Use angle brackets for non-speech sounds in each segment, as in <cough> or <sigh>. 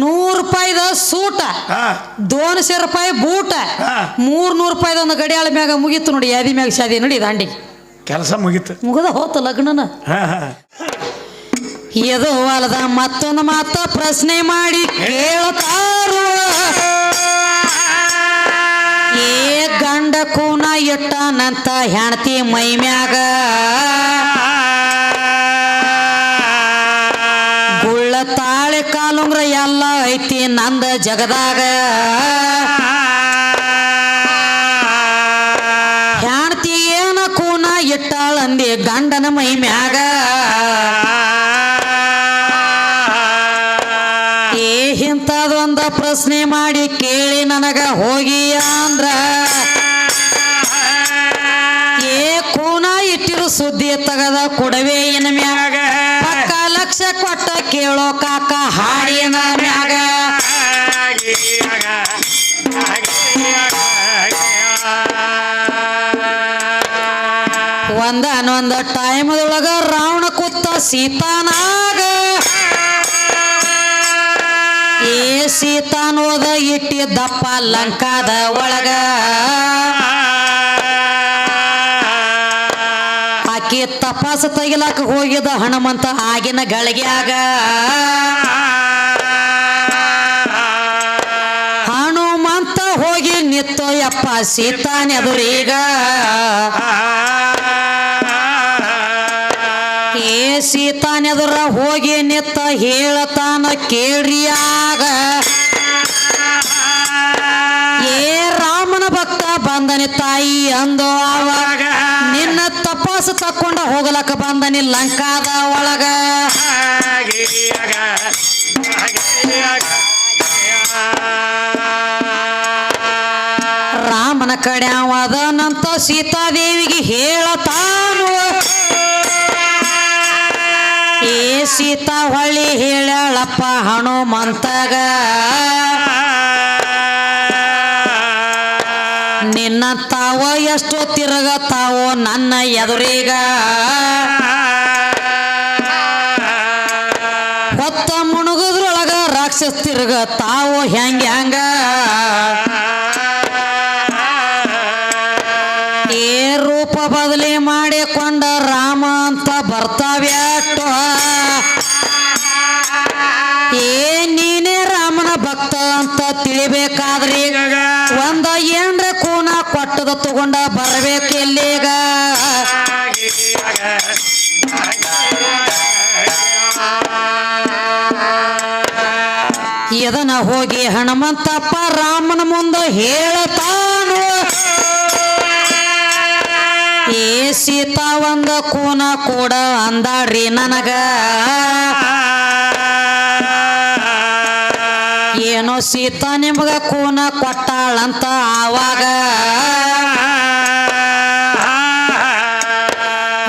ನೂರು ರೂಪಾಯಿದ ಸೂಟ ದೋನ್ಸಿ ರೂಪಾಯಿ ಬೂಟ. ಮೂರ್ ನೂರು ರೂಪಾಯಿದ ಒಂದು ಗಡಿಯಾಳ ಮ್ಯಾಗ ಮುಗಿತು ನೋಡಿ ಯಾದಿ ಮ್ಯಾಗ ಶಾದಿ ನೋಡಿ ದಾಂಡಿ ಕೆಲಸ ಮುಗಿತು. ಮುಗದ ಹೋತ ಲಗ್ನನ. ಎದು ಅಲ್ಲದ ಮತ್ತೊಂದು ಮಾತ ಪ್ರಶ್ನೆ ಮಾಡಿ ಕೇಳ್ತಾರು. ಏ ಗಂಡ ಕೂನ ಇಟ್ಟನಂತ ಹೆಣ್ತಿ ಮೈ ಮ್ಯಾಗ. ನಂದ ಜಗದಾಗ. ಹೆಣ್ತಿ ಏನ ಕೂನ ಇಟ್ಟಾಳಂದಿ ಗಂಡನ ಮೈ ಮ್ಯಾಗ. ಏ ಇಂಥದೊಂದ ಪ್ರಶ್ನೆ ಮಾಡಿ ಕೇಳಿ ನನಗ ಹೋಗಿ ಅಂದ್ರ. ಏ ಕೂನ ಇಟ್ಟಿರು ಸುದ್ದಿ ತಗದ ಕೊಡವೆ ಒಂದನೊಂದ ಒಳಗ ರಾವಣ ಕುತ್ತ ಸೀತಾನಾಗ. ಏ ಸೀತಾನೋದ ಇಟ್ಟಿದ್ದಪ್ಪ ಲಂಕಾದ ಒಳಗ. ಆಕಿ ತಪಾಸ ತೆಗಿಲಾಕ ಹೋಗಿದ ಹನುಮಂತ ಆಗಿನ ಗಳಿಗ್ಯಾಗ. ಹನುಮಂತ ಹೋಗಿ ನಿತ್ತೋಯಪ್ಪ ಸೀತಾನೆದುರೀಗ ಸೀತಾನೆದುರ ಹೋಗಿ ನಿತ್ತ ಹೇಳತಾನ ಕೇಳ್ರಿಯಾಗ. ಏ ರಾಮನ ಭಕ್ತ ಬಂದನೆ ತಾಯಿ ಅಂದು ಅವಾಗ ನಿನ್ನ ತಪಾಸ ತಕ್ಕೊಂಡ ಹೋಗಲಕ್ಕ ಬಂದನಿ ಲಂಕಾದ ಒಳಗ. ರಾಮನ ಕಡೆ ಸೀತಾ ಸೀತಾದೇವಿಗೆ ಹೇಳತಾನು ಏ ಸೀತಾ ಹೊಳಿ ಹೇಳಳಪ್ಪ ಹನುಮಂತಗ. ನಿನ್ನ ತಾವ ಎಷ್ಟು ತಿರುಗತಾವೋ ನನ್ನ ಎದುರೀಗ. ಹೊತ್ತ ಮುಣುಗದ್ರೊಳಗ ರಾಕ್ಷಸ್ ತಿರುಗತಾವೋ ಹೆಂಗ ಹೆಂಗ ಏ ನೀನೇ ರಾಮನ ಭಕ್ತ ಅಂತ ತಿಳಿಬೇಕಾದ್ರಿ. ಒಂದ ಏನ್ರ ಕೂನ ಕೊಟ್ಟದ ತಗೊಂಡ ಬರ್ಬೇಕು ಎಲ್ಲಿಗ? ಇದನ್ನ ಹೋಗಿ ಹನುಮಂತಪ್ಪ ರಾಮನ ಮುಂದೆ ಹೇಳತಾನು? ಏ ಸೀತಾ ಒಂದ ಕೂನ ಕೂಡ ಅಂದಾಡ್ರಿ ನನಗ. ಏನೋ ಸೀತಾ ನಿಮ್ಗ ಕೂನ ಕೊಟ್ಟಾಳಂತ ಆವಾಗ.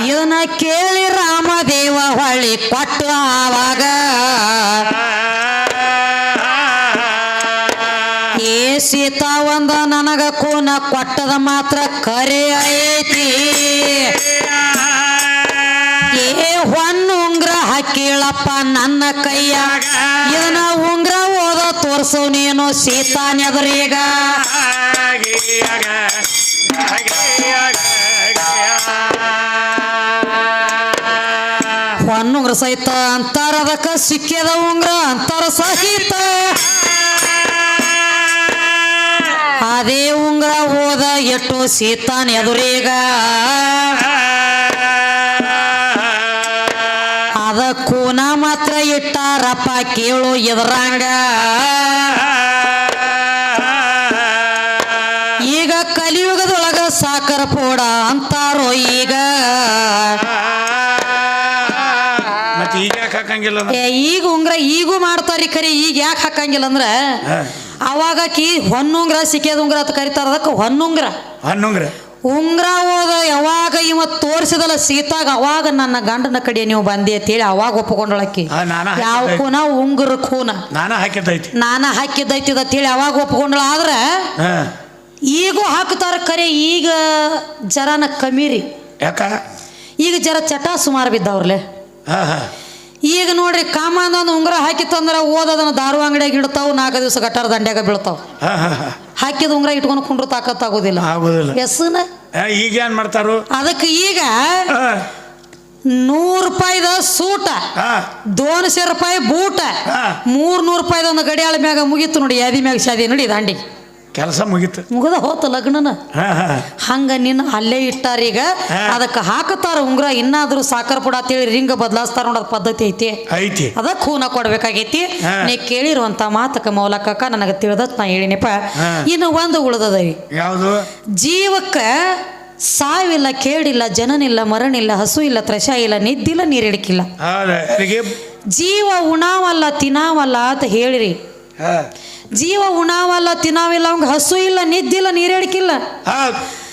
ಇವನ ಕೇಳಿ ರಾಮದೇವ ಹೊಳ್ಳಿ ಕೊಟ್ಟು ಆವಾಗ. ಏ ಸೀತಾ ಒಂದ ನನಗ ಕೂನ ಕೊಟ್ಟದ ಮಾತ್ರ ಕರೆ ಐತಿ. ಏ ಹೊನ್ನು ಉಂಗ್ರ ಹಾಕಿಳಪ್ಪ ನನ್ನ ಕೈಯಾಗ. ಇದನ್ನ ಉಂಗ್ರ ತೋರ್ಸು ನೀನು ಸೀತಾ ನೆದರೀಗ ಹೊನ್ನುಂಗ್ರ ಸಹಿತ ಅಂತಾರ ಅದಕ್ಕ ಸಿಕ್ಕ್ಯದ ಉಂಗ್ರ ಅಂತಾರ ಸಹಿತ. ಅದೇ ಉಂಗ್ರ ಹೋದ ಎಟ್ಟು ಸೀತಾನ್ ಎದುರೀಗ ಅದ ಕೂನ ಮಾತ್ರ ಇಟ್ಟಾರಪ್ಪ ಕೇಳು ಎದುರಂಗ. ಕಲಿಯುಗದೊಳಗ ಸಾಕರ ಪೋಡ ಅಂತಾರೋ ಈಗ? ಮತ್ತೆ ಈಗ ಯಾಕೆ ಹಾಕಂಗಿಲ್ಲ ಅದು? ಏ, ಈಗ ಉಂಗ್ರ ಈಗೂ ಮಾಡ್ತಾರಿ ಕರಿ ಈಗ ಯಾಕೆ ಹಾಕಂಗಿಲ್ಲ ಅಂದ್ರೆ? ಹಾ. ಅವಾಗ ಕಿ ಹೊನ್ನುಂಗ್ರ ಸಿಕ್ಕೇದ ಉಂಗ್ರ ಅಂತ ಕರಿತಾರ ಅದಕ್ಕೆ ಹೊನ್ನುಂಗ್ರ. ಹನ್ನೊಂಗ್ರೆ. ಉಂಗ್ರ ಹೋದ ಯಾವಾಗ ಇವ ತೋರಿಸಿದಲ್ಲ ಸೀತಾಗ ಅವಾಗ ನನ್ನ ಗಂಡನ ಕಡೆ ನೀವು ಬಂದಿ ಅಂತ ಹೇಳಿ ಅವಾಗ ಒಪ್ಕೊಂಡಳಕ್ಕಿ ಆ, ನಾನ ಯಾವ. ಕೂನ? ಉಂಗುರ ಕೂನ. ನಾನ ಹಾಕಿದ್ದೈತಿ. ನಾನ ಅಂತ ಹೇಳಿ ಅವಾಗ ಒಪ್ಕೊಂಡಳ ಆದ್ರ ಹಾ. ಈಗೂ ಹಾಕ್ತಾರ ಖರೆ ಈಗ ಜರನ ಕಮ್ಮಿ ರೀ ಯಾಕ? ಈಗ ಜರ ಚಟ ಸುಮಾರು ಬಿದ್ದವ್ರಲೆ. ಹಾ ಹಾ. ಈಗ ನೋಡ್ರಿ ಕಾಮನ್ ಒಂದು ಉಂಗುರ ಹಾಕಿತ್ತಂದ್ರೆ ಓದೋದನ್ನ ದಾರು ಅಂಗಡಿಯಾಗ ಇಡ್ತಾವು ನಾಲ್ಕು ದಿವಸ ಗಟ್ಟಾರ ದಂಡ್ಯಾಗ ಬೀಳ್ತಾವ. ಹಾಕಿದ ಉಂಗುರ ಇಟ್ಕೊಂಡು ಕುಂಡ್ರು ತಾಕತ್ತಾಗೋದಿಲ್ಲ. ಆಗೋದಿಲ್ಲ. ಎಸ್ನ ಈಗ ಏನ್ ಮಾಡ್ತಾರು? ಅದಕ್ಕೆ ಈಗ ನೂರು ರೂಪಾಯಿದ ಸೂಟ ದೋನ್ಸೆ ರೂಪಾಯಿ ಬೂಟ ಹಾ. ಮೂರ್ ನೂರು ರೂಪಾಯಿದ ಒಂದು ಗಡಿಯಾಳ ಮ್ಯಾಗ ಮುಗೀತು ನೋಡಿ ಯಾದಿ ಮ್ಯಾಗ ಶಾದಿ ನೋಡಿ ದಾಂಡಿ ಕೆಲಸ ಮುಗಿತು. ಮುಗದ ಹೋತ ಲಗ್ನನ? ಹಾ ಹಾ. ಹಂಗ ನಿನ್ನ ಅಲ್ಲೇ ಇಟ್ಟಾರ ಈಗ. ಅದಕ್ಕೆ ಹಾಕತಾರ ಉಂಗ್ರ ಇನ್ನಾದ್ರೂ ಸಾಕರ್ ಪುಡ ಅಂತೇಳಿ ರಿಂಗ ಬದಲಾಸ್ತಾರ ನೋಡೋದ್ ಪದ್ಧತಿ ಐತಿ. ಐತಿ. ಅದಕ್ಕೆ ಹೂನ ಕೊಡ್ಬೇಕಾಗೈತಿ. ನೀ ಕೇಳಿರುವಂತ ಮಾತಕ ಮೌಲಕಕ್ಕ ನನಗೆ ತಿಳಿದತ್ ನಾ ಹೇಳಿನಪ್ಪ. ಇನ್ನು ಒಂದು ಉಳ್ದದರಿ ಯಾವುದು? ಜೀವಕ್ಕ ಸಾವಿಲ್ಲ ಕೇಳಿಲ್ಲ ಜನನಿಲ್ಲ ಮರಣಿಲ್ಲ ಹಸು ಇಲ್ಲ ತ್ರಶ ಇಲ್ಲ ನಿದ್ದಿಲ್ಲ ನೀರಿಡಿಕಿಲ್ಲ. ಜೀವ ಉಣಾವಲ್ಲ ತಿನ್ನಾವಲ್ಲ ಅಂತ ಹೇಳಿರಿ. ಜೀವ ಉಣಾವಲ್ಲ ತಿನ್ನಾವಿಲ್ಲ ಅವಂಗ ಹಸು ಇಲ್ಲ ನಿದ್ದಿಲ್ಲ ನೀರೆಡ್ಕಿಲ್ಲ. ಹೌದು.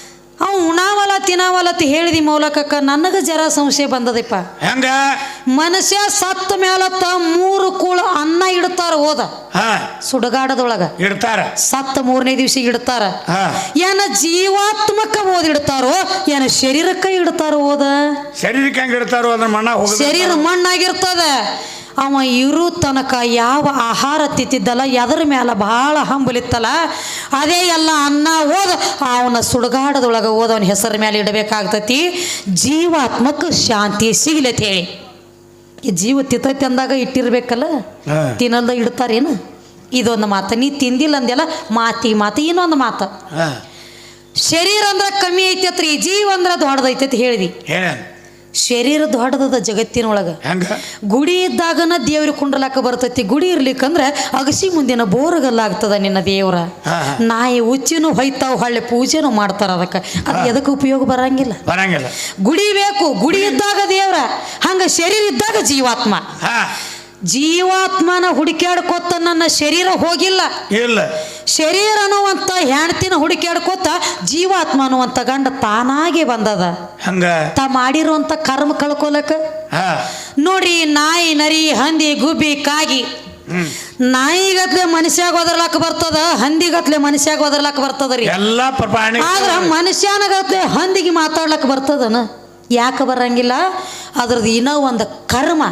ಅವ್ ಉಣಾವಲ್ಲ ತಿನ್ನಾವಲ್ಲ ಅಂತ ಹೇಳಿದಿ ಮೌಲಕಕ್ಕ ನನಗ ಜರ ಸಂಶಯ ಬಂದದಪ್ಪ ಹೆಂಗ? ಮನುಷ್ಯ ಸತ್ತ ಮೇಲತ್ತ ಮೂರು ಕೂಳ ಅನ್ನ ಇಡ್ತಾರ ಹೋದ. ಸುಡಗಾಡದೊಳಗ. ಇಡ್ತಾರ. ಸತ್ತ ಮೂರನೇ ದಿವಸ ಇಡ್ತಾರ. ಏನ ಜೀವಾತ್ಮಕ ಓದ್ ಇಡ್ತಾರೋ ಏನ ಶರೀರಕ್ಕ ಇಡ್ತಾರ ಓದ ಶರೀರಕ್ಕೆ ಹೆಂಗ್ ಇಡ್ತಾರೋ ಅದ್ರ ಮಣ್ಣ ಶರೀರ ಮಣ್ಣಾಗಿರ್ತದ. ಅವ ಇರು ತನಕ ಯಾವ ಆಹಾರ ತಿತ್ತಿದ್ದಲ್ಲ ಎದರ ಮ್ಯಾಲೆ ಭಾಳ ಹಂಬಲಿತ್ತಲ್ಲ ಅದೇ ಎಲ್ಲ ಅನ್ನ ಓದ ಅವನ ಸುಡುಗಾಡದೊಳಗೆ ಓದವನ ಹೆಸರ ಮೇಲೆ ಇಡಬೇಕಾಗ್ತತಿ. ಜೀವಾತ್ಮಕ್ಕೆ ಶಾಂತಿ ಸಿಗ್ಲತ್ ಹೇಳಿ. ಈ ಜೀವ ತಿತ್ತೈತಿ ಅಂದಾಗ ಇಟ್ಟಿರ್ಬೇಕಲ್ಲ. ತಿನ್ನಲ್ದ ಇಡ್ತಾರೇನು? ಇದೊಂದು ಮಾತು. ನೀ ತಿಂದಿಲ್ಲ ಅಂದೆಲ್ಲ ಮಾತಿ ಮಾತು ಇನ್ನೊಂದು ಮಾತು. ಶರೀರ ಅಂದ್ರೆ ಕಮ್ಮಿ ಐತತ್ರಿ ಜೀವ ಅಂದ್ರೆ ಅಂತ ಹೇಳಿದಿ. ಹೇಳ. ಶರೀರ ದೊಡ್ಡದದ ಜಗತ್ತಿನೊಳಗೆ. ಹೆಂಗ? ಗುಡಿ ಇದ್ದಾಗನ ದೇವ್ರಿಗೆ ಕುಂಡ್ರಲಾಕ ಬರ್ತೈತಿ. ಗುಡಿ ಇರ್ಲಿಕ್ಕಂದ್ರೆ ಅಗಸಿ ಮುಂದಿನ ಬೋರಗಲ್ಲಾಗ್ತದ ನಿನ್ನ ದೇವ್ರ. ನಾಯಿ ಉಚ್ಚಿನೂ ಹೊಯ್ತಾವ್ ಹಳ್ಳಿ ಪೂಜೆನೂ ಮಾಡ್ತಾರ ಅದಕ್ಕೆ. ಅದು ಎದಕ್ಕೆ ಉಪಯೋಗ ಬರಂಗಿಲ್ಲ. ಬರಂಗಿಲ್ಲ. ಗುಡಿ ಬೇಕು ಗುಡಿ ಇದ್ದಾಗ ದೇವ್ರ ಹಂಗ ಶರೀರ ಇದ್ದಾಗ ಜೀವಾತ್ಮ. ಜೀವಾತ್ಮನ ಹುಡುಕ್ಯಾಡ್ಕೋತ ನನ್ನ ಶರೀರ ಹೋಗಿಲ್ಲ. ಇಲ್ಲ. ಶರೀರ ಅನ್ನುವಂಥ ಹೆಣ್ತಿನ ಹುಡುಕ್ಯಾಡ್ಕೋತ ಜೀವಾತ್ಮ ಅನ್ನುವಂಥ ಗಂಡ ತಾನಾಗೆ ಬಂದದ. ಹಂಗ? ತಾ ಮಾಡಿರುವಂತ ಕರ್ಮ ಕಳ್ಕೊಲಕ? ಹಾ. ನೋಡ್ರಿ ನಾಯಿ ನರಿ ಹಂದಿ ಗುಬ್ಬಿ ಕಾಗಿ. ನಾಯಿಗತ್ಲೆ ಮನುಷ್ಯಾಗ ಒದರ್ಲಾಕ ಬರ್ತದ ಹಂದಿಗತ್ಲೆ ಮನುಷ್ಯಾಗ ಒದರ್ಲಾಕ ಬರ್ತದ ರೀ ಎಲ್ಲ ಆದ್ರ ಮನುಷ್ಯನಗತ್ಲೆ ಹಂದಿಗೆ ಮಾತಾಡ್ಲಕ್ ಬರ್ತದನ? ಯಾಕೆ ಬರಂಗಿಲ್ಲ? ಅದ್ರದ್ದು ಇನ್ನೂ ಒಂದು ಕರ್ಮ.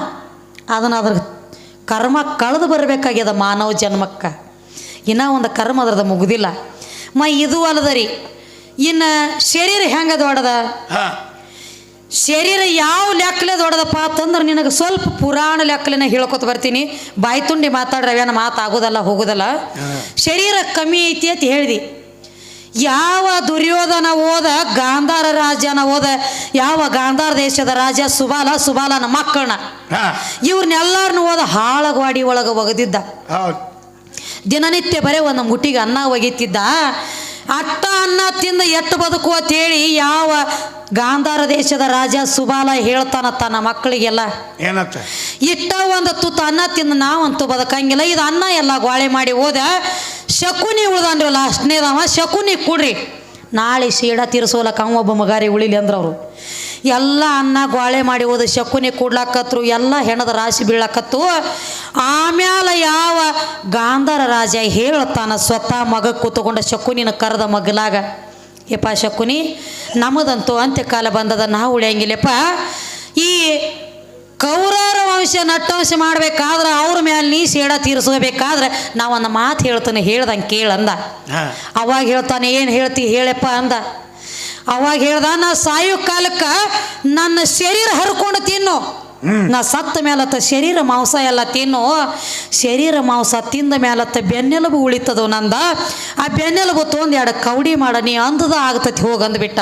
ಅದನ್ನ ಅದ್ರ ಕರ್ಮ ಕಳೆದು ಬರಬೇಕಾಗ್ಯದ ಮಾನವ ಜನ್ಮಕ್ಕೆ. ಇನ್ನೂ ಒಂದು ಕರ್ಮ ಅದ್ರದ್ದು ಮುಗುದಿಲ್ಲ. ಮ ಇದು ಅಲ್ಲದ ರೀ ಇನ್ನು ಶರೀರ ಹೆಂಗೆ ದೊಡ್ಡದ? ಶರೀರ ಯಾವ ಲೆಕ್ಕಲೆ ದೊಡ್ಡದಪ್ಪ ಅಂತಂದ್ರೆ ನಿನಗೆ ಸ್ವಲ್ಪ ಪುರಾಣ ಲೆಕ್ಕಲೆನ ಹೇಳ್ಕೊತ ಬರ್ತೀನಿ. ಬಾಯಿ ತುಂಡಿ ಮಾತಾಡ್ರವೇನ ಮಾತಾಗೋದಲ್ಲ ಹೋಗೋದಲ್ಲ. ಶರೀರ ಕಮ್ಮಿ ಐತಿ ಅಂತ ಹೇಳಿದಿ. ಯಾವ ದುರ್ಯೋಧನ ಓದ ಗಾಂಧಾರ ರಾಜನ ಓದ ಯಾವ ಗಾಂಧಾರ ದೇಶದ ರಾಜ ಸುಬಾಲ ಸುಬಾಲನ ಮಕ್ಕಳನ್ನ ಇವ್ರನ್ನೆಲ್ಲಾರನ್ನು ಹೋದ ಓದ ಹಾಳಗವಾಡಿ ಒಳಗೆ ಒಗದಿದ್ದ. ದಿನನಿತ್ಯ ಬರೀ ಒಂದು ಮುಟ್ಟಿಗೆ ಅನ್ನ ಒಗಿತಿದ್ದ. ಅಟ್ಟ ಅನ್ನ ತಿಂದ ಎಟ್ಟು ಬದುಕು ಅಂತೇಳಿ ಯಾವ ಗಾಂಧಾರ ದೇಶದ ರಾಜ ಸುಬಾಲ ಹೇಳ್ತಾನ ತನ್ನ ಮಕ್ಕಳಿಗೆಲ್ಲ? ಏನತ್ತ ಇಟ್ಟ ಒಂದು ತುತ್ತ ಅನ್ನ ತಿಂದ ನಾವಂತೂ ಬದುಕಂಗಿಲ್ಲ. ಇದು ಅನ್ನ ಎಲ್ಲ ಗೋಳೆ ಮಾಡಿ ಹೋದ. ಶಕುನಿ ಉಳ್ದನ್ರಿ ಲಾಸ್ಟ್ನೇದವ ಶಕುನಿ ಕೊಡ್ರಿ. ನಾಳೆ ಶೀಡ ತೀರಿಸೋಲಕ್ಕ ಅವ ಒಬ್ಬ ಮಗಾರಿ ಉಳಿಲಿ ಅಂದ್ರ ಅವರು. ಎಲ್ಲ ಅನ್ನ ಗ್ವಾಳೆ ಮಾಡಿ ಹೋದ ಶಕುನಿ ಕೂಡ್ಲಾಕತ್ರು, ಎಲ್ಲ ಹೆಣದ ರಾಶಿ ಬೀಳಾಕತ್ತು. ಆಮ್ಯಾಲ ಯಾವ ಗಾಂಧಾರ ರಾಜ ಹೇಳ್ತಾನ, ಸ್ವತಃ ಮಗ ಕೂತ್ಕೊಂಡ ಶಕುನಿನ ಕರೆದ ಮಗಲಾಗ. ಯಪ್ಪ ಶಕುನಿ ನಮ್ಮದಂತೂ ಅಂತ್ಯಕಾಲ ಬಂದದ ನಾವು ಉಳಿಯಂಗಿಲ್ಲಪ್ಪ. ಈ ಕೌರವರ ವಂಶ ನಟ್ಟವಂಶ ಮಾಡ್ಬೇಕಾದ್ರೆ ಅವ್ರ ಮೇಲೆ ನೀ ಸೇಡ ತೀರಿಸ್ಕೋಬೇಕಾದ್ರೆ ನಾವೊಂದು ಮಾತು ಹೇಳ್ತಾನೆ ಹೇಳ್ದಂಗೆ ಕೇಳಂದ ಅವಾಗ ಹೇಳ್ತಾನೆ ಏನು ಹೇಳ್ತಿ ಹೇಳಪ್ಪ ಅಂದ. ಅವಾಗ ಹೇಳ್ದ ನಾ ಸಾಯೋ ಕಾಲಕ್ಕೆ ನನ್ನ ಶರೀರ ಹರ್ಕೊಂಡು ತಿನ್ನು. ನಾ ಸತ್ತ ಮೇಲತ್ತ ಶರೀರ ಮಾಂಸ ಎಲ್ಲ ತಿನ್ನು. ಶರೀರ ಮಾಂಸ ತಿಂದ ಮೇಲತ್ತ ಬೆನ್ನೆಲುಬು ಉಳಿತದವು ನಂದ. ಆ ಬೆನ್ನೆಲುಬು ತೊಂದು ಎರಡು ಕೌಡಿ ಮಾಡ ನೀ ಅಂದದ ಆಗ್ತತಿ ಹೋಗಂದ್ಬಿಟ್ಟ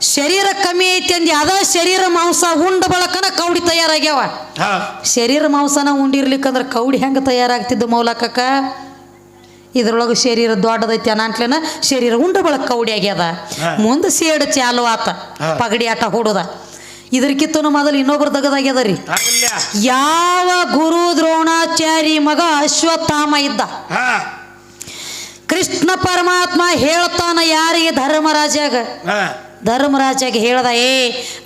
ಶರೀರ ಕಮ್ಮಿ ಐತಿ ಅಂದಿ ಅದ ಶರೀರ ಮಾಂಸ ಉಂಡ ಬಳಕನ ಕೌಡಿ ತಯಾರಾಗ್ಯಾವ. ಶರೀರ ಮಾಂಸನ ಉಂಡಿರ್ಲಿಕ್ಕಂದ್ರೆ ಕೌಡಿ ಹೆಂಗೆ ತಯಾರಾಗ್ತಿದ್ದ ಮೌಲಕಕ್ಕ? ಇದ್ರೊಳಗೆ ಶರೀರ ದೊಡ್ಡದೈತಿ ಅನಾಂಟ್ಲೇನ ಶರೀರ ಉಂಡ ಬಳಕ ಕೌಡಿ ಆಗ್ಯದ. ಮುಂದೆ ಸೇಡು ಚಾಲು ಆತ. ಪಗಡಿ ಆಟ ಹೂಡುದ. ಇದ್ರಕ್ಕಿಂತನೂ ಮೊದಲು ಇನ್ನೊಬ್ರು ದಗದಾಗ್ಯದ ರೀ ಯಾವ ಗುರು ದ್ರೋಣಾಚಾರಿ ಮಗ ಅಶ್ವತ್ಥಾಮ ಇದ್ದ. ಕೃಷ್ಣ ಪರಮಾತ್ಮ ಹೇಳ್ತಾನ ಯಾರಿಗೆ? ಧರ್ಮರಾಜಾಗ ಧರ್ಮ ಧರ್ಮರಾಜಾಗ ಹೇಳ್ದ ಏ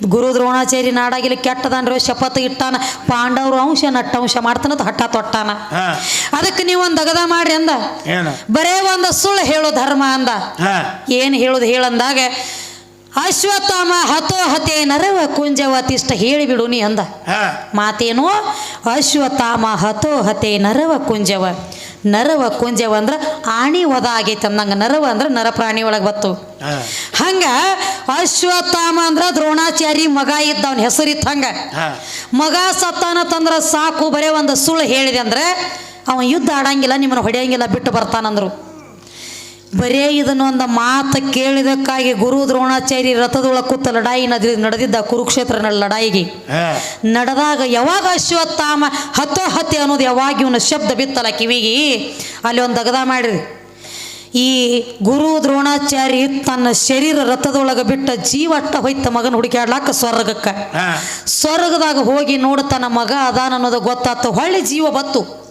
ಗುರು ದ್ರೋಣಾಚಾರಿ ನಾಡಾಗಿಲಿ ಕೆಟ್ಟದನ್ರಿ ಶಪಥ ಇಟ್ಟಾನ ಪಾಂಡವರು ಅಂಶ ನಟ್ಟಂಶ ಮಾಡ್ತಾನ ಹಠ ತೊಟ್ಟಾನ. ಅದಕ್ಕೆ ನೀವು ಒಂದು ಅಗದ ಮಾಡ್ರಿ ಅಂದ. ಬರೇ ಒಂದು ಸುಳ್ಳು ಹೇಳೋ ಧರ್ಮ ಅಂದ. ಏನು ಹೇಳೋದು ಹೇಳಂದಾಗ ಅಶ್ವತ್ಥಾಮ ಹತೋ ಹತೇ ನರವ ಕುಂಜವ ಹೇಳಿ ಹೇಳಿಬಿಡು ನೀ ಅಂದ. ಮಾತೇನು? ಅಶ್ವತ್ಥಾಮ ಹತೋ ಹತೆ ನರವ ಕುಂಜವ ನರವ ಕುಂಜವ ಅಂದ್ರೆ ಆಣಿ ವದ ಆಗೈತೆ ಅಂದಂಗ. ನರವ ಅಂದ್ರ ನರ ಪ್ರಾಣಿ ಒಳಗೆ ಬತ್ತು. ಹಂಗ ಅಶ್ವತ್ಥಾಮ ಅಂದ್ರ ದ್ರೋಣಾಚಾರಿ ಮಗ ಇದ್ದವನ ಹೆಸರಿತ್ತು ಹಂಗ. ಮಗ ಸತ್ತಾನ ತಂದ್ರ ಸಾಕು ಬರೇ ಒಂದು ಸುಳ್ಳು ಹೇಳಿದೆ ಅಂದ್ರೆ ಅವ ಯುದ್ಧ ಆಡಂಗಿಲ್ಲ ನಿಮ್ಮನ್ನ ಹೊಡೆಯಂಗಿಲ್ಲ ಬಿಟ್ಟು ಬರ್ತಾನಂದ್ರು. ಬರೇ ಇದನ್ನೊಂದು ಮಾತು ಕೇಳಿದಕ್ಕಾಗಿ ಗುರು ದ್ರೋಣಾಚಾರಿ ರಥದೊಳಗೆ ಕೂತ ಲಡಾಯಿ ನದಿ ನಡೆದಿದ್ದ ಕುರುಕ್ಷೇತ್ರ ಲಡಾಯಿಗೆ. ನಡೆದಾಗ ಯಾವಾಗ ಅಶ್ವತ್ಥಾಮ ಹತ್ತೋ ಹತ್ತಿ ಅನ್ನೋದು ಯಾವಾಗ ಇವನ ಶಬ್ದ ಬಿತ್ತಲ್ಲ ಕಿವಿಗೆ? ಅಲ್ಲಿ ಒಂದು ದಗದ ಮಾಡಿರಿ ಈ ಗುರು ದ್ರೋಣಾಚಾರಿ ತನ್ನ ಶರೀರ ರಥದೊಳಗೆ ಬಿಟ್ಟ ಜೀವಟ್ಟ ಹೋಯ್ತ ಮಗನ ಹುಡುಕ್ಯಾಡ್ಲಾಕ ಸ್ವರ್ಗಕ್ಕೆ. ಸ್ವರ್ಗದಾಗ ಹೋಗಿ ನೋಡು ತನ್ನ ಮಗ ಅದಾನ ಅನ್ನೋದು ಗೊತ್ತಾತು. ಹೊಳ್ಳಿ ಜೀವ ಬತ್ತು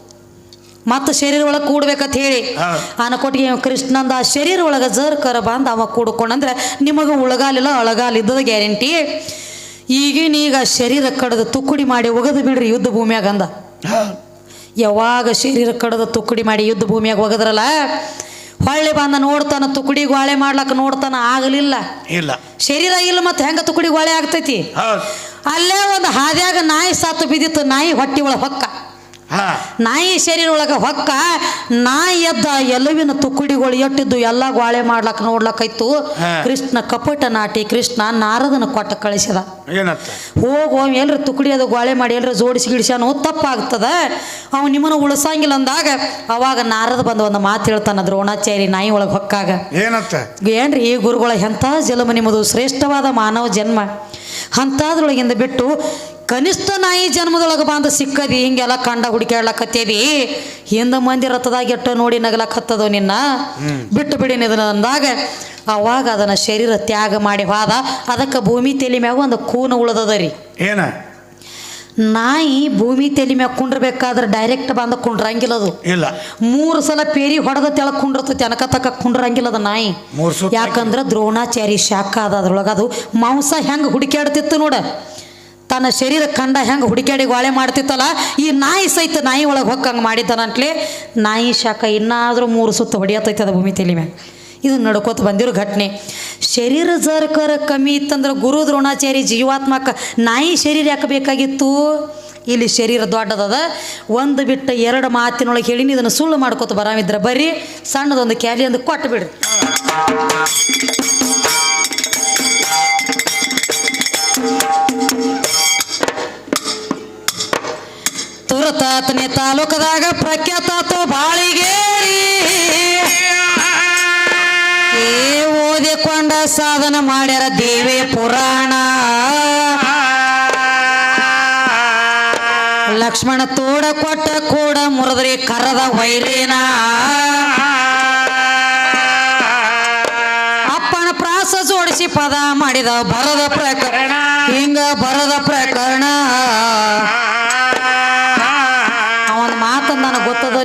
ಮತ್ತು ಶರೀರ ಒಳಗೆ ಕೂಡ್ಬೇಕಂತ ಹೇಳಿ. ಆನ ಆನಕೊಟ್ಟಿಗೆ ಕೃಷ್ಣಂದ ಆ ಶರೀರ ಒಳಗೆ ಜರ್ ಕರ ಬಂದು ಅವ ಕೂಡ್ಕೊಂಡಂದ್ರೆ ನಿಮಗೆ ಉಳಗಾಲಿಲ್ಲ ಅಳಗಾಲ ಇದ್ದದ ಗ್ಯಾರಂಟಿ. ಈಗಿನ ಈಗ ಶರೀರ ಕಡದ ತುಕ್ಕುಡಿ ಮಾಡಿ ಒಗದು ಬಿಡ್ರಿ ಯುದ್ಧ ಭೂಮಿಯಾಗ ಅಂದ. ಯಾವಾಗ ಶರೀರ ಕಡದ ತುಕ್ಕುಡಿ ಮಾಡಿ ಯುದ್ಧ ಭೂಮಿಯಾಗ ಒಗದ್ರಲ್ಲ? ಹೊಳ್ಳಿ ಬಂದ ನೋಡ್ತಾನ ತುಕ್ಕಡಿ ಗೋಳೆ ಮಾಡ್ಲಕ್ಕ ನೋಡ್ತಾನ ಆಗಲಿಲ್ಲ. ಇಲ್ಲ. ಶರೀರ ಇಲ್ಲ ಮತ್ತೆ ಹೆಂಗ ತುಕ್ಕಡಿ ಗೋಳೆ ಆಗ್ತೈತಿ? ಅಲ್ಲೇ ಒಂದು ಹಾದ್ಯಾಗ ನಾಯಿ ಸಾತು ಬಿದ್ದಿತ್ತು ನಾಯಿ ಹೊಟ್ಟಿ ಒಳಗೆ ಹೊಕ್ಕ. ನಾಯಿ ಶರೀರ ಒಳಗೆ ಹೊಕ್ಕ ನಾಯಿ ಎದ್ದ ಎಲ್ಲವಿನ ತುಕ್ಕುಡಿಗಳು ಎಟ್ಟಿದ್ದು ಎಲ್ಲ ಗ್ವಾಳೆ ಮಾಡ್ಲಕ್ ನೋಡ್ಲಕ್ಕಾಯ್ತು ಹಾ. ಕೃಷ್ಣ ಕಪಟ ನಾಟಿ ಕೃಷ್ಣ ನಾರದನ ಕೊಟ್ಟ ಕಳಿಸಿದ. ಹೋಗ ಎಲ್ರ ತುಕ್ಕಡಿ ಅದು ಗೋಳೆ ಮಾಡಿ ಎಲ್ರ ಜೋಡಿಸಿ ಗಿಡಿಸ್ಯಾನು ತಪ್ಪಾಗ್ತದ. ಅವ್ ನಿಮ್ಮನ್ನು ಉಳಿಸಂಗಿಲ್ಲ ಅಂದಾಗ ಅವಾಗ ನಾರದ ಬಂದ ಒಂದು ಮಾತು ಹೇಳ್ತಾನ ದ್ರೋಣಾಚಾರಿ ನಾಯಿ ಒಳಗೆ ಹೊಕ್ಕಾಗ. ಏನ್ರಿ ಈ ಗುರುಗಳ ಎಂಥ ಜನ್ಮ ನಿಮ್ಮದು ಶ್ರೇಷ್ಠವಾದ ಮಾನವ ಜನ್ಮ. ಅಂಥದ್ರೊಳಗಿಂದ ಬಿಟ್ಟು ಕನಿಷ್ಠ ನಾಯಿ ಜನ್ಮದೊಳಗೆ ಬಂದು ಸಿಕ್ಕದಿ ಹಿಂಗೆಲ್ಲ ಕಂಡ ಹುಡುಕ್ಯಾಡ್ಲಕತ್ತೇದಿ ಹಿಂದ ಮಂದಿ ರಥದಾಗ ಎಟ್ಟ ನೋಡಿ ನಗಲಕತ್ತದೋ ನಿನ್ನ? ಬಿಟ್ಟು ಬಿಡಿ ಅಂದಾಗ ಅವಾಗ ಅದನ್ನ ಶರೀರ ತ್ಯಾಗ ಮಾಡಿ ಹೋದ. ಅದಕ್ಕೆ ಭೂಮಿ ತೆಲಿ ಮ್ಯಾಗ ಒಂದು ಕೂನ ಉಳ್ದದ ರೀ. ಏನ? ನಾಯಿ ಭೂಮಿ ತೆಲಿ ಮ್ಯಾಗ ಕುಂಡ್ರಬೇಕಾದ್ರೆ ಡೈರೆಕ್ಟ್ ಬಂದ ಕುಂಡ್ರಂಗಿಲ್ಲ ಅದು. ಇಲ್ಲ. ಮೂರು ಸಲ ಪೇರಿ ಹೊಡೆದ ತೆಳಕ್ ಕುಂಡಿರ್ತೈತಿ ಅನಕ ತಕ್ಕ ಕುಂಡ್ರಂಗಿಲ್ಲ ಅದ ನಾಯಿ. ಯಾಕಂದ್ರ ಯಾಕಂದ್ರೆ ದ್ರೋಣಾಚಾರಿ ಶಾಖ ಅದ ಅದ್ರೊಳಗೆ ಅದು. ಮಾಂಸ ಹೆಂಗೆ ಹುಡುಕ್ಯಾಡ್ತಿತ್ತು ನೋಡ. ತನ್ನ ಶರೀರ ಕಂಡ ಹೆಂಗೆ ಹುಡುಕ್ಯಾಡಿ ಗೋಳೆ ಮಾಡ್ತಿತ್ತಲ್ಲ, ಈ ನಾಯಿ ಸಹಿತ ನಾಯಿ ಒಳಗೆ ಹೊಕ್ಕಂಗೆ ಮಾಡಿದ್ದಾನಂಟ್ಲೆ ನಾಯಿ ಶಾಖ ಇನ್ನಾದರೂ ಮೂರು ಸುತ್ತ ಹೊಡಿಯತೈತೆ ಅದು ಭೂಮಿ ತಲೆ ಮ್ಯಾಗ. ಇದು ನಡ್ಕೋತ ಬಂದಿರೋ ಘಟನೆ. ಶರೀರ ಜರ್ಕರ ಕಮ್ಮಿ ಇತ್ತಂದ್ರೆ ಗುರು ದ್ರೋಣಾಚಾರಿ ಜೀವಾತ್ಮಕ ನಾಯಿ ಶರೀರ ಯಾಕೆ ಬೇಕಾಗಿತ್ತು? ಇಲ್ಲಿ ಶರೀರ ದೊಡ್ಡದದ. ಒಂದು ಬಿಟ್ಟ ಎರಡು ಮಾತಿನೊಳಗೆ ಹೇಳಿ ಇದನ್ನು ಸುಳ್ಳು ಮಾಡ್ಕೋತ ಬರಾಮಿದ್ರೆ ಬರ್ರಿ, ಸಣ್ಣದೊಂದು ಕ್ಯಾಲಿ ಒಂದು ಕೊಟ್ಟು ಬಿಡ್ರಿ ತುರತಾತನೆ ತಾಲೂಕದಾಗ ಪ್ರಖ್ಯಾತಾತು ಬಾಳಿಗೇರಿ. ಓದಿಕೊಂಡ ಸಾಧನ ಮಾಡ್ಯಾರ ದೇವಿ ಪುರಾಣ. ಲಕ್ಷ್ಮಣ ತೋಡ ಕೊಟ್ಟ ಕೂಡ ಮುರದ್ರಿ ಕರದ ವೈರೇನ ಅಪ್ಪನ ಪ್ರಾಸ ಜೋಡಿಸಿ ಪದ ಮಾಡಿದ ಬರದ ಪ್ರಕರಣ. ಹಿಂಗ ಬರದ ಪ್ರಕರಣ.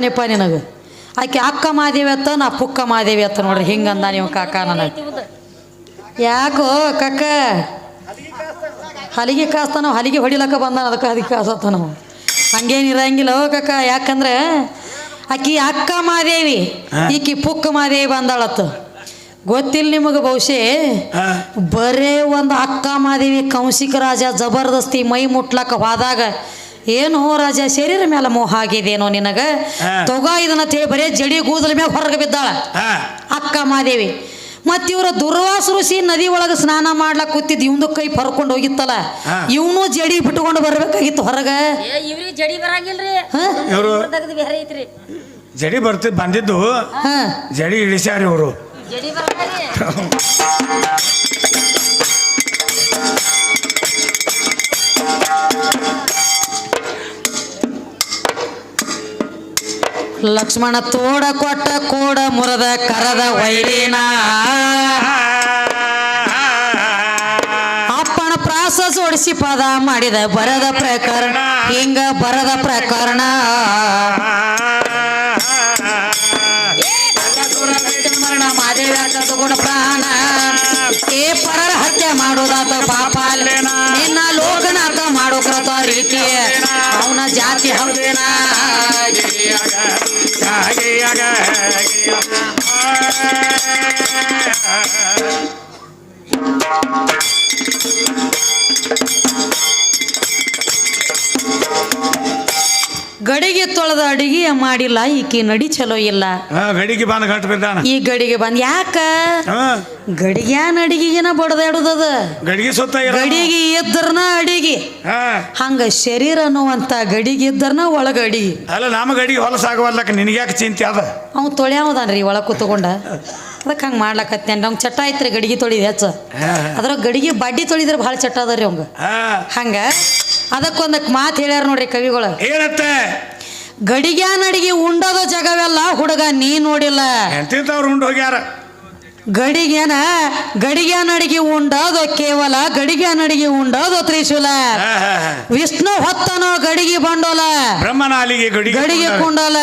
ಗೊತ್ತದನಿಪ್ಪ ನಿನಗೆ? ಆಕೆ ಅಕ್ಕ ಮಾದೇವಿ ಅತ್ತ ನಾ ಪುಕ್ಕ ಮಾದೇವಿ ಅತ್ತ ನೋಡ್ರಿ ಹಿಂಗಂದ ನೀವು ಕಾಕ ನನಗೆ. ಯಾಕೋ ಕಕ್ಕ ಹಲಿಗೆ ಕಾಸ್ತಾನ ಹಲಿಗೆ ಹೊಡಿಲಕ್ಕ ಬಂದಾನ ಅದಕ್ಕೆ ಅದಕ್ಕೆ ಕಾಸತ್ತ ನಾವು ಹಂಗೇನು ಇರಂಗಿಲ್ಲ ಓ ಕಕ್ಕ ಯಾಕಂದ್ರೆ ಆಕಿ ಅಕ್ಕ ಮಾದೇವಿ ಈಕಿ ಪುಕ್ಕ ಮಾದೇವಿ ಬಂದಾಳತ್ತು. ಗೊತ್ತಿಲ್ಲ ನಿಮಗೆ ಬಹುಶಃ ಬರೇ ಒಂದು ಅಕ್ಕ ಮಾದೇವಿ ಕೌಶಿಕ ರಾಜ ಜಬರ್ದಸ್ತಿ ಮೈ ಮುಟ್ಲಕ್ಕ ಹೋದಾಗ ಏನು ರಾಜ ಶರೀರ ಮೇಲೆ ಮೋಹ ಆಗಿದೇನೋ ನಿನಗ? ತೊಗಾ ಇದನ್ನ ತೇ ಬರೇ ಜಡಿ ಕೂದಲ ಮ್ಯಾಗ ಹೊರಗೆ ಬಿದ್ದಾಳ. ಅಕ್ಕ ಮಾದೇವಿ ಮತ್ತೆ ಇವರ ದುರ್ವಾಸ ಋಷಿ ನದಿ ಒಳಗೆ ಸ್ನಾನ ಮಾಡ್ಲಾಕ್ ಕೂತಿದ್ ಇವಂದು ಕೈ ಪರ್ಕೊಂಡು ಹೋಗಿತ್ತಲ್ಲ. ಇವನು ಜಡಿ ಬಿಟ್ಕೊಂಡು ಬರ್ಬೇಕಾಗಿತ್ತು ಹೊರಗೆ? ಏ ಇವ್ರಿಗೆ ಜಡಿ ಬರಂಗಿಲ್ರಿ. ಇವರು ಬೇರೆ ಐತ್ರಿ. ಜಡಿ ಬರ್ತಿ ಬಂದಿದ್ದು. ಹಾ. ಜಡಿ ಇಳಿಸ್ಯಾರ ಇವರು. ಜಡಿ ಬರಂಗಿಲ್ರಿ. <laughs> ಲಕ್ಷ್ಮಣ ತೋಡ ಕೊಟ್ಟ ಕೂಡ ಮುರದ ಕರದ ವೈರಿನ. ಅಪ್ಪನ ಪ್ರಾಸ ಸೋಡಿಸಿ ಪದ ಮಾಡಿದ ಬರದ ಪ್ರಕರಣ, ಹಿಂಗ ಬರದ ಪ್ರಕರಣ. ಪರರ ಹತ್ಯೆ ಮಾಡೋದಾತ ಪಾಪ. ನಿನ್ನ ಲೋಕನಾಥ ಮಾಡೋಕ್ರತ ರೀತಿಯ. ರೀತಿ ಅವನ ಜಾತಿ ಹೌದೇನ? Thank you. ಅಡಿಗೆ ಮಾಡಿಲ್ಲ ಈಕಿ ನಡಿ ಚಲೋ ಇಲ್ಲ. ಗಡಿಗೆ ಬಂದ್ ಗಂಟು ಬಿದ್ದಾನ. ಈ ಗಡಿಗೆ ಬಂದ್ ಯಾಕ? ಗಡಿಗ್ಯಾನ ಅಡಿಗೆನ ಬಡದಾಡುದದ. ಗಡಿಗೆ ಸುತ್ತ ಗಡಿಗೆ ಇದ್ರನ ಅಡಿಗೆ. ಹಂಗ ಶರೀರ ಅನ್ನುವಂತ ಗಡಿಗೆ ಇದ್ದರ್ನ ಒಳಗ ಅಡಿಗೆ. ಅಲ್ಲ ನಮ್ಮ ಗಡಿಗೆ ಹೊಲಸಾಗವಲ್ಲಕ ನಿನಗ್ಯಾಕೆ ಚಿಂತೆ ಅದ? ಅವ್ ತೊಳ್ಯಾವದಾನ್ರಿ ಒಳಗೆ ಕೂತ್ಕೊಂಡ. ಅದಕ್ಕೆ ಹಂಗೆ ಮಾಡ್ಲಕತ್ತೇನೆ ಅವ್ನು ಚಟ ಐತ್ರಿ ಗಡಿಗೆ ತೊಳಿದ ಹೆಚ್ಚ. ಅದ್ರಾಗ ಅದ್ರ ಗಡಿಗೆ ಬಡ್ಡಿ ತೊಳಿದ್ರೆ ಭಾಳ ಚಟ ಅದ ರೀ ಅವಂಗ. ಹಂಗ ಅದಕ್ಕೊಂದಕ್ಕೆ ಮಾತು ಹೇಳ್ಯಾರ ನೋಡ್ರಿ ಕವಿಗಳು. ಏನತ್ತೆ? ಗಡಿಗ್ಯಾನ ಅಡಿಗೆ ಉಂಡೋದ ಜಗವೆಲ್ಲ ಹುಡುಗ ನೀ ನೋಡಿಲ್ಲ. ಎಂತಿಂತವ್ರು ಉಂಡು ಹೋಗ್ಯಾರ? ಗಡಿಗ್ಯಾನ ಗಡಿಗ್ಯಾನ ಅಡಿಗೆ ಉಂಡೋದು ಕೇವಲ ಗಡಿಗ್ಯಾನ ಅಡಿಗೆ ಉಂಡೋದು ತ್ರಿಶೂಲ. ವಿಷ್ಣು ಹೊತ್ತನೋ ಗಡಿಗೆ ಬಂಡೋಲ ಬ್ರಹ್ಮನಾಲಿಗೆ ಗಡಿಗೆ ಕೊಂಡೋಲ.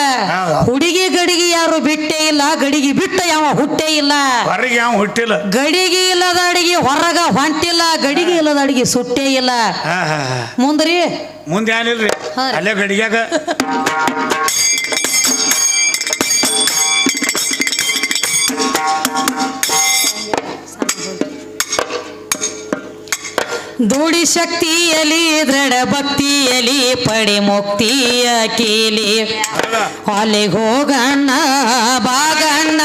ಹುಡುಗಿ ಗಡಿಗೆ ಯಾರು ಬಿಟ್ಟೇ ಇಲ್ಲ ಗಡಿಗೆ ಬಿಟ್ಟ ಯಾವ ಹುಟ್ಟೇ ಇಲ್ಲ. ಹೊರಗೆ ಯಾವ ಹುಟ್ಟಿಲ್ಲ. ಗಡಿಗೆ ಇಲ್ಲದ ಅಡಿಗೆ ಹೊರಗ ಹೊಂಟಿಲ್ಲ ಗಡಿಗೆ ಇಲ್ಲದ ಅಡಿಗೆ ಸುಟ್ಟೇ ಇಲ್ಲ. ಮುಂದ್ರಿ. ಮುಂದೆ ಏನಿಲ್ರಿ ಅಲ್ಲೇ ಗಡಿಗ್ಯಾಗ. ದುಡಿ ಶಕ್ತಿಯಲಿ ದೃಢ ಭಕ್ತಿಯಲಿ ಪಡಿ ಮುಕ್ತಿಯ ಕೀಲಿ. ಅಲ್ಲಿಗೆ ಹೋಗಣ್ಣ ಬಾಗಣ್ಣ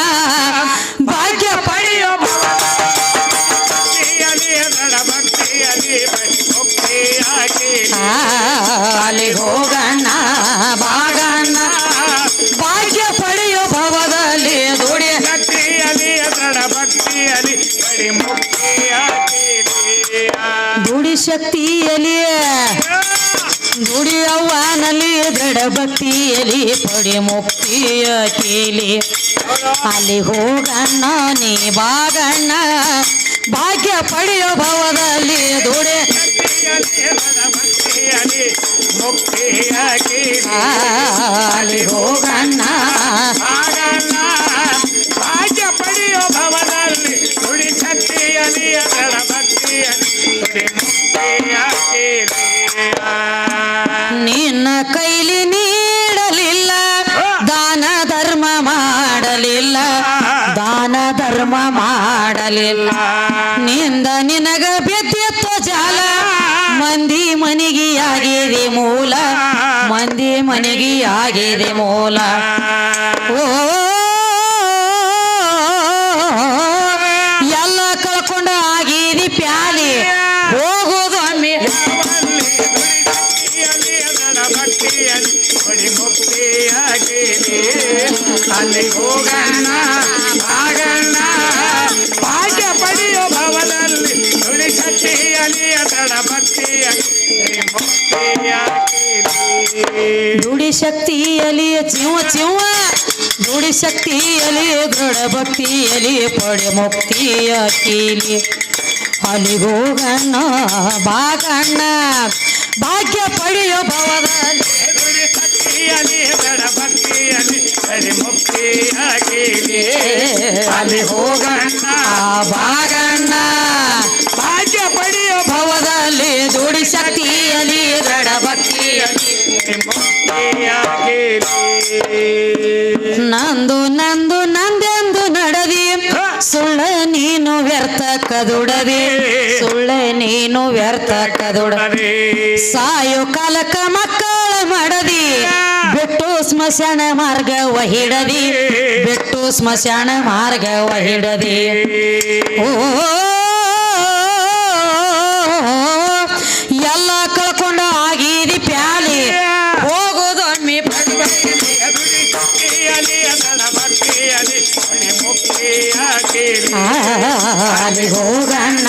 ದುಡಿ ಅವ್ವನಲ್ಲಿ ದೃಢ ಭಕ್ತಿಯಲಿ ಪಡಿ ಮುಕ್ತಿಯ ಕೇಳಿ ಅಲ್ಲಿ ಹೋಗಣ್ಣ ನೀ ಬಾಗಣ್ಣ ಭಾಗ್ಯ ಪಡೆಯೋ ಭವದಲ್ಲಿ ದುಡಿ ಅಲ್ಲಿ ಹೋಗಣ್ಣ. ಮಾಡಲಿಲ್ಲ ನಿಂದ ನಿನಗ ಬೆದ್ದಿತ್ತು ಜಾಲ. ಮಂದಿ ಮನಿಗೆ ಆಗಿದೆ ಮೂಲ. ಮಂದಿ ಮನಿಗೆ ಆಗಿದೆ ಮೂಲ. ಓ ದುಡಿ ಚಿಂವ ಚಿವ ದುಡಿ ಶಕ್ತಿಯಲಿ ದೃಢ ಭಕ್ತಿಯಲಿ ಪಡೆ ಮುಕ್ತಿಯ ಕೀಲಿ. ಅಲಿಗೋಗಣ್ಣ ಬಾಗಣ್ಣ ಭಾಗ್ಯ ಪಡೆಯೋ ಭವದಲ್ಲಿ ನುಡಿ ಶಕ್ತಿಯಲ್ಲಿ ಅದರ ಭಕ್ತಿಯಲ್ಲಿ ಹರಿ ಮುಕ್ತಿಯಾಗಿ ಅಲ್ಲಿ ಹೋಗಣ್ಣ ಬಾಗಣ್ಣ ಭಾಗ್ಯ ಪಡೆಯೋ ಭವದಲ್ಲಿ ದುಡಿ ಶಕ್ತಿಯಲ್ಲಿ ಕದುಡದಿ ಸುಳ್ಳ ನೀನು ವ್ಯರ್ಥ ಕದುಡ ಸಾಯೋ ಕಾಲಕ ಮಕ್ಕಳ ಮಾಡದಿ. ಬಿಟ್ಟು ಸ್ಮಶಾನ ಮಾರ್ಗ ವಹಿಡದಿ. ಬಿಟ್ಟು ಸ್ಮಶಾನ ಮಾರ್ಗ ವಹಿಡದಿ. ಓ ಅಲ್ಲಿ ಹೋಗಣ್ಣ.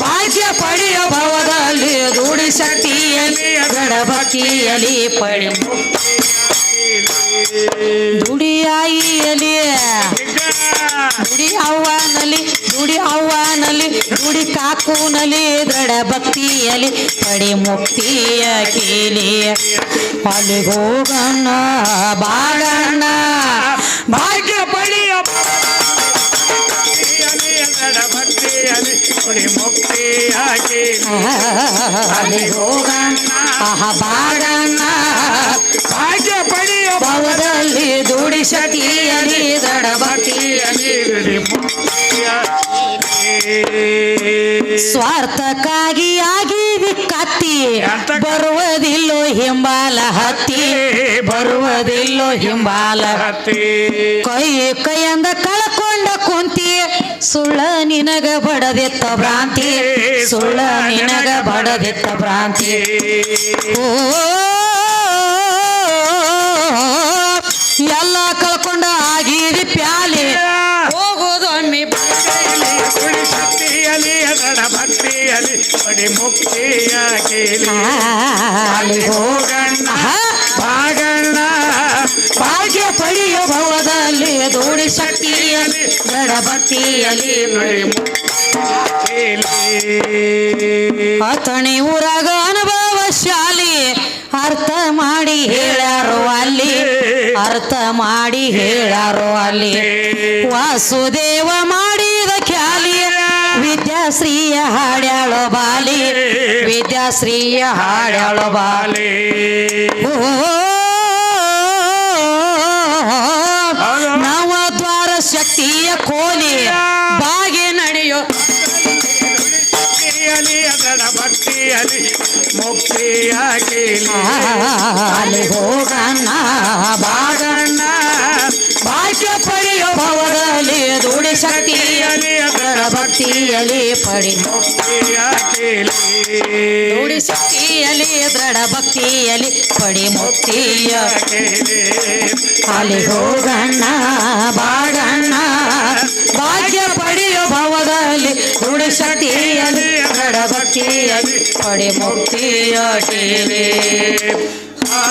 ಭಾಗ್ಯ ಪಡೆಯ ಭವದಲ್ಲಿ ದುಡಿ ಶಕ್ತಿಯಲ್ಲಿ ಗಡ ಭಕ್ತಿಯಲ್ಲಿ ಪಡಿ. ದುಡಿಯಾಯಿಯಲ್ಲಿ ದುಡಿ ಅವ್ವನಲ್ಲಿ ದುಡಿ ಅವ್ವನಲ್ಲಿ ದುಡಿ ಕಾಕುನಲ್ಲಿ ದೃಢ ಭಕ್ತಿಯಲ್ಲಿ ಪಡಿ ಮುಕ್ತಿಯ ಕೀಲಿ. ಅಲ್ಲಿ ಹೋಗಣ್ಣ ಬಾಳಣ್ಣ. ಮುಕ್ತಿಯಾಗಿ ಅಲ್ಲಿ ಹೋಗಣ್ಣ. ಆಹ ಬಾಳಣ್ಣ ಭಾಗ್ಯ ಪಡೆಯ ಭವದಲ್ಲಿ ದುಡಿ ದೃಢ ಭಕ್ತಿಯಲ್ಲಿ ಸ್ವಾರ್ಥಕ್ಕಾಗಿ ಆಗಿ ಕತ್ತಿ ಬರುವುದಿಲ್ಲೋ ಹಿಂಬಾಲ ಹತ್ತಿ. ಬರುವುದಿಲ್ಲೋ ಹಿಂಬಾಲ ಹತ್ತಿ. ಕೈ ಕೈಯಿಂದ ಕುಂತಿ ಸುಳ್ಳ ನಿನಗ ಬಡದೆತ್ತ ಭ್ರಾಂತಿ. ಸುಳ್ಳ ನಿನಗ ಬಡದೆತ್ತ ಭ್ರಾಂತಿ. ಓ ಎಲ್ಲ ಕಳ್ಕೊಂಡ ಆಗಿರಿ ಪ್ಯಾಲಿ. ಹೋಗೋದು ಅಮ್ಮಿ ಕುಡಿ ಶಕ್ತಿಯಲ್ಲಿ ಅದರ ಭಕ್ತಿಯಲ್ಲಿ ಮುಕ್ತಿಯಾಗಿ ಹೋಗಣ್ಣ. ದೂಡಿ ಪಡಿ ಮುಕ್ತಿಯಾಗಲಿ ಅತಣಿ ಊರಾಗ ಅನುಭವ ಶಾಲಿ ಅರ್ಥ ಮಾಡಿ ಹೇಳಾರು ಅಲ್ಲಿ, ಅರ್ಥ ಮಾಡಿ ಹೇಳಾರು ಅಲ್ಲಿ. ವಾಸುದೇವ ಮಾಡಿದ ಖ್ಯಾಲಿ, ವಿದ್ಯಾಶ್ರೀಯ ಹಾಡ್ಯಾಳೋ ಬಾಲಿ, ವಿದ್ಯಾಶ್ರೀಯ ಹಾಡ್ಯಾಳೋ ಬಾಲಿ. ಓ ಅದರ ಭಕ್ತಿಯಲ್ಲಿ ಮುಕ್ತಿಯಾಗಿ ಅಲ್ಲಿ ಹೋಗಣ್ಣ ಬಾಗಣ್ಣ ಭಾಗ್ಯ ಪಡೆಯೋ ಭವದಲ್ಲಿ ದುಡಿ ಶಕ್ತಿಯಲ್ಲಿ ಅದರ ಭಕ್ತಿಯಲ್ಲಿ ಪಡಿ. ಮುಕ್ತಿಯಾಗಿ ದುಡಿ ಶಕ್ತಿಯಲ್ಲಿ ದೃಢ ಭಕ್ತಿಯಲ್ಲಿ ಪಡಿ ಮುಕ್ತಿಯ. ಅಲ್ಲಿ ಹೋಗಣ್ಣ ಬಾಗಣ್ಣ ಪಡೆಯೋ ಭವದಲ್ಲಿ ದುಡಿ ಶಕ್ತಿಯಲ್ಲಿ ದೃಢ ಭಕ್ತಿಯಲ್ಲಿ ಪಡಿ ಮುಕ್ತಿಯ ಆ